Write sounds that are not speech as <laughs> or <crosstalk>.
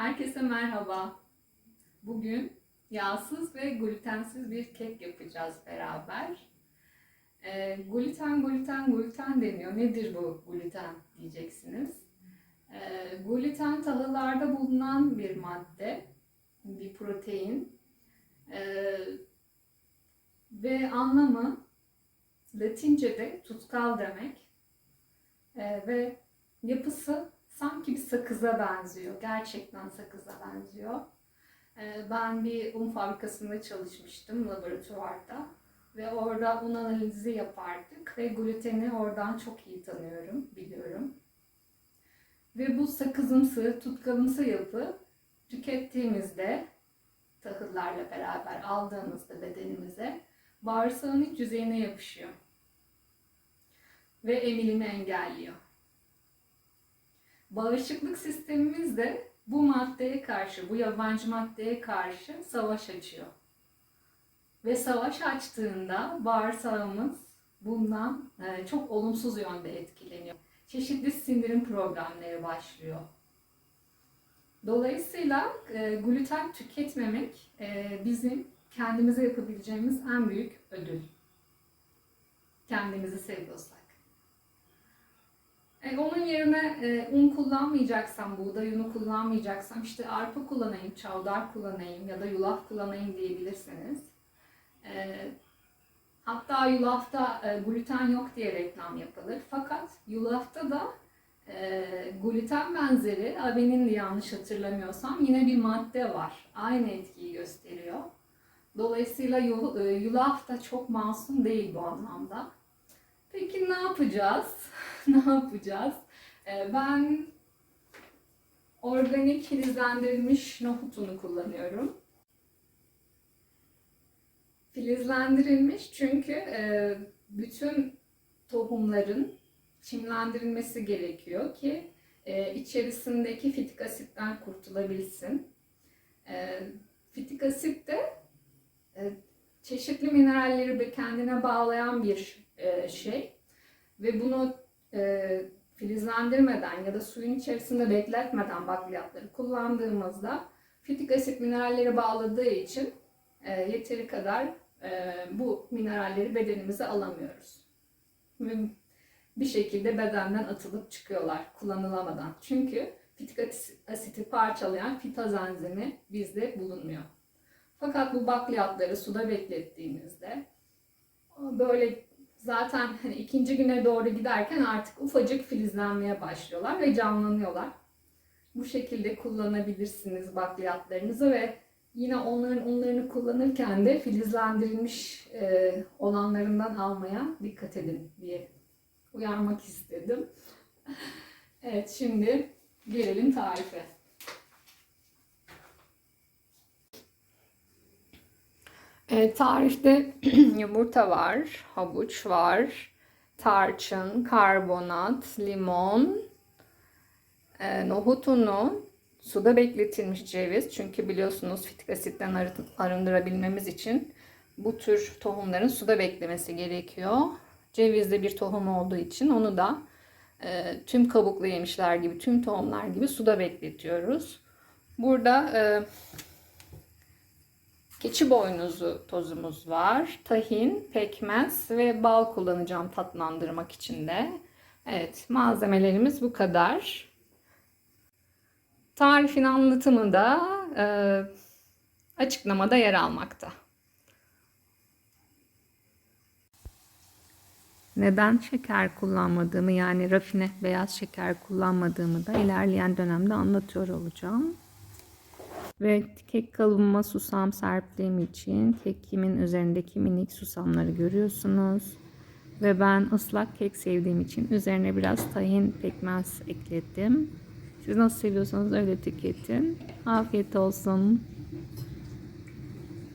Herkese merhaba. Bugün yağsız ve glutensiz bir kek yapacağız beraber. Ee, gluten, gluten, gluten deniyor. Nedir bu gluten diyeceksiniz. Ee, gluten tahıllarda bulunan bir madde, bir protein. Ee, ve anlamı Latince'de tutkal demek. Ee, ve yapısı sanki bir sakıza benziyor. Gerçekten sakıza benziyor. Ee, Ben bir un fabrikasında çalışmıştım laboratuvarda. Ve orada un analizi yapardık. Ve gluteni oradan çok iyi tanıyorum, biliyorum. Ve bu sakızımsı, tutkalımsı yapı tükettiğimizde tahıllarla beraber aldığımızda bedenimize bağırsağın iç yüzeyine yapışıyor. Ve emilimi engelliyor. Bağışıklık sistemimiz de bu maddeye karşı, bu yabancı maddeye karşı savaş açıyor. Ve savaş açtığında bağırsağımız bundan e, çok olumsuz yönde etkileniyor. Çeşitli sindirim problemleri başlıyor. Dolayısıyla e, gluten tüketmemek e, bizim kendimize yapabileceğimiz en büyük ödül. Kendimizi seviyorsak. E, onun yerine e, un kullanmayacaksam, buğday unu kullanmayacaksam, işte arpa kullanayım, çavdar kullanayım ya da yulaf kullanayım diyebilirsiniz. E, hatta yulafta e, gluten yok diye reklam yapılır. Fakat yulafta da e, gluten benzeri, avenin yanlış hatırlamıyorsam yine bir madde var. Aynı etkiyi gösteriyor. Dolayısıyla e, yulaf da çok masum değil bu anlamda. Peki ne yapacağız? <laughs> ne yapacağız? Ee, Ben organik filizlendirilmiş nohut unu kullanıyorum. Filizlendirilmiş çünkü e, bütün tohumların çimlendirilmesi gerekiyor ki e, içerisindeki fitik asitten kurtulabilsin. E, Fitik asit de e, çeşitli mineralleri kendine bağlayan bir e, şey ve bunu e, filizlendirmeden ya da suyun içerisinde bekletmeden bakliyatları kullandığımızda fitik asit mineralleri bağladığı için e, yeteri kadar e, bu mineralleri bedenimize alamıyoruz. Ve bir şekilde bedenden atılıp çıkıyorlar kullanılamadan. Çünkü fitik asiti parçalayan fitaz enzimi bizde bulunmuyor. Fakat bu bakliyatları suda beklettiğimizde böyle zaten hani ikinci güne doğru giderken artık ufacık filizlenmeye başlıyorlar ve canlanıyorlar. Bu şekilde kullanabilirsiniz bakliyatlarınızı ve yine onların unlarını kullanırken de filizlendirilmiş e, olanlarından almaya dikkat edin diye uyarmak istedim. Evet şimdi gelelim tarife. E, tarifte <clears throat> yumurta var, havuç var, tarçın, karbonat, limon, e, nohut unu, suda bekletilmiş ceviz. Çünkü biliyorsunuz fitik asitten arı- arındırabilmemiz için bu tür tohumların suda beklemesi gerekiyor. Ceviz de bir tohum olduğu için onu da e, tüm kabuklu yemişler gibi, tüm tohumlar gibi suda bekletiyoruz. Burada e, Keçi boynuzu tozumuz var. Tahin, pekmez ve bal kullanacağım tatlandırmak için de. Evet, malzemelerimiz bu kadar. Tarifin anlatımı da e, açıklamada yer almakta. Neden şeker kullanmadığımı yani rafine beyaz şeker kullanmadığımı da ilerleyen dönemde anlatıyor olacağım. Ve kek kalıbıma susam serptiğim için kekimin üzerindeki minik susamları görüyorsunuz. Ve ben ıslak kek sevdiğim için üzerine biraz tahin pekmez ekledim. Siz nasıl seviyorsanız öyle tüketin. Afiyet olsun.